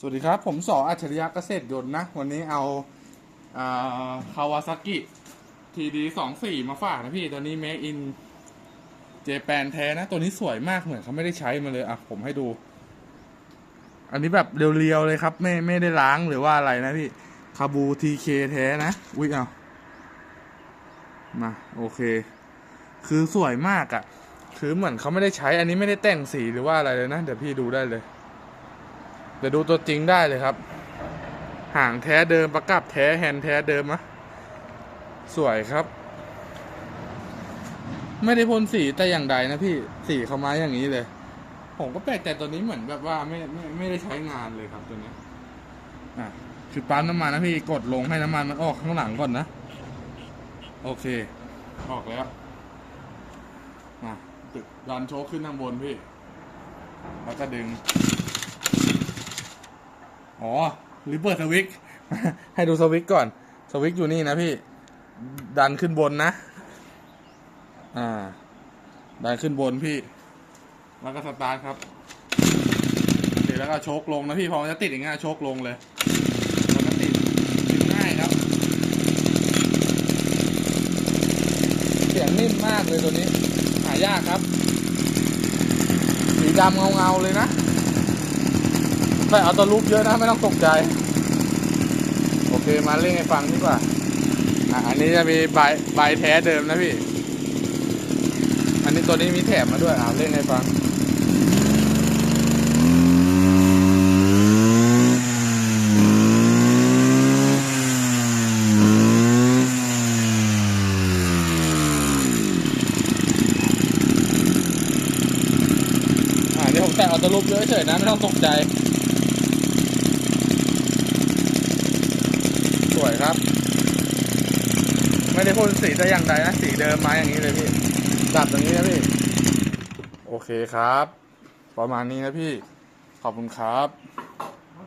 สวัสดีครับ ผมสออัจฉริยะเกษตรยนต์นะ วันนี้เอาคาวาซากิทีดีสองสี่มาฝากนะพี่ ตัวนี้ Make in เจแปนแท้นะ ตัวนี้สวยมากเหมือนเขาไม่ได้ใช้มาเลย อะ ผมให้ดู อันนี้แบบเรียวๆเลยครับ ไม่ไม่ได้ล้างหรือว่าอะไรนะพี่ คาบูทีเคแท้นะ อุ้ยเอามาโอเค คือสวยมากอะ่ะ คือเหมือนเขาไม่ได้ใช้ อันนี้ไม่ได้แต่งสีหรือว่าอะไรเลยนะ เดี๋ยวพี่ดูได้เลย เดี๋ยวดูตัวจริงได้เลยครับ ห่างแท้เดิมประกับแท้แฮนด์แท้เดิมอะสวยครับ ไม่ได้พ่นสีแต่อย่างใดนะพี่สีเขามาอย่างนี้เลย ผมก็แปลกใจตัวนี้เหมือนแบบว่าไม่ไม่ไม่ได้ใช้งานเลยครับตัวนี้อะคือปั๊มน้ำมันนะพี่กดลงให้น้ำมันมันออกข้างหลังก่อนนะ โอเค ออกแล้วอะตึกดันโชคขึ้นข้างบนพี่ แล้วก็ดึง อ๋อหรือเปิดสวิตช์ให้ดูสวิตช์ก่อน สวิตช์อยู่นี่นะพี่ ดันขึ้นบนนะ อ่า ดันขึ้นบนพี่ แล้วก็สตาร์ทครับโอเคแล้วก็โชคลงนะพี่ พอจะติดอย่างงี้ยโชคลงเลยมันก็ติดติดง่ายครับ เสียงนิ่มมากเลยตัวนี้ หายากครับ สีดำเงาๆเลยนะ ไม่เอาตัวลูกเยอะนะไม่ต้องตกใจ โอเคมาเล่นให้ฟังดีกว่าอะอันนี้จะมีใบใบแท้เดิมนะพี่ อันนี้ตัวนี้มีแถมมาด้วยอ่าเล่นให้ฟังอ่านี่ผมแต่เอาตัวลูกเยอะเฉยนะ ไม่ต้องตกใจ สวยครับ ได้พ่นสีแต่อย่างใดนะสีเดิมมาอย่างนี้เลยพี่ดับอย่างนี้นะพี่ โอเคครับ ประมาณนี้นะพี่ ขอบคุณครับ